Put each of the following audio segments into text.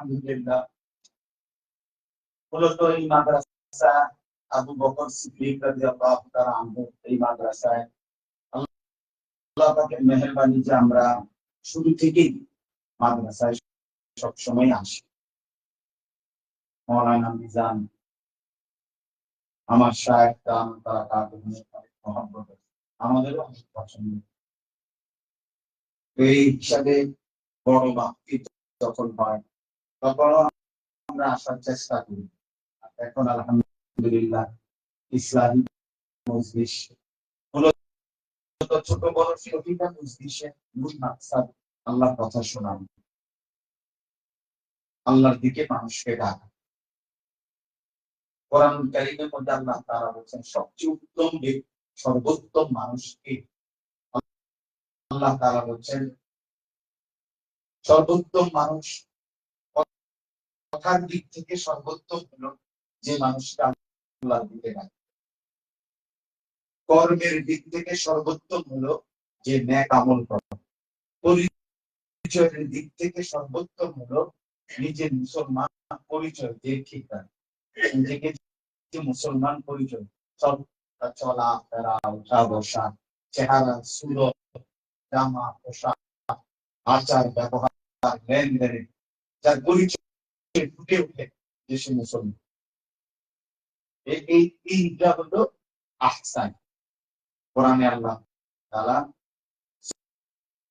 আলহামদুলিল্লাহ। মূলত এই মাদ্রাসা আবু বকর সিদ্দিক এই মাদ্রাসায় আল্লাহ পাকের যে আমরা শুরু থেকেই মাদ্রাসায় সবসময় আসি। মৌলানা মিজান, আমার শায়েখ দান তারা আমাদেরও পছন্দ। এই হিসাবে বড় বাক্তি যখন হয় আমরা আসার চেষ্টা করি। এখন আলহামদুলিল্লাহ ইসলামী মূলত ছোট বড় মূল মাকসাদ আল্লাহর কথা আল্লাহর দিকে মানুষকে ডাকা। কোরআন কারিমের মধ্যে আল্লাহ তারা বলছেন, সবচেয়ে উত্তম সর্বোত্তম মানুষকে আল্লাহ তারা বলছেন, সর্বোত্তম মানুষ কথার দিক থেকে সর্বোত্তম হলো যে মানুষটা আল্লাহর দিকে ডাকে। কর্মের দিক থেকে সর্বোত্তম হলো যে ন্যাক আমল করে। পরিচয়ের দিক থেকে সর্বোত্তম হলো নিজের মুসলমান পরিচয় যে ঠিক নিজেকে মুসলমান পরিচয় সব চলা, ফেরা উঠা বসা, চেহারা, সুরত, জামা, পোশাক, আচার, ব্যবহার, লেনদেন, যার পরিচয় ফুটে উঠে সে মুসলমান এই তিনটা হলো আহসান কোরআনে আল্লাহ তাআলা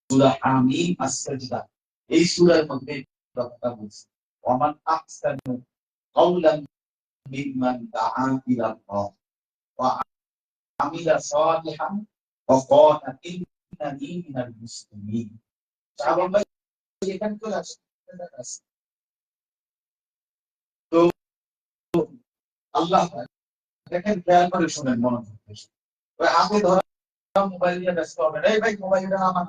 সূরা হামিম আস-সাজদা এই সূরার মধ্যে কথা বলছে ওমান আহসানু কাওলান মিম্মান দাআ ইলা আল্লাহ ওয়া আমিলা সালিহান ওয়া ক্বালা ইন্নানি মিনাল মুসলিমিন সাহাবাই এখানে চলে আসে তো আল্লাহ দেখেন খেয়াল করে শুনেন মনে হাতে ধরা মোবাইল নিয়ে ব্যস্ত হবে এই ভাই, মোবাইলটা আমার।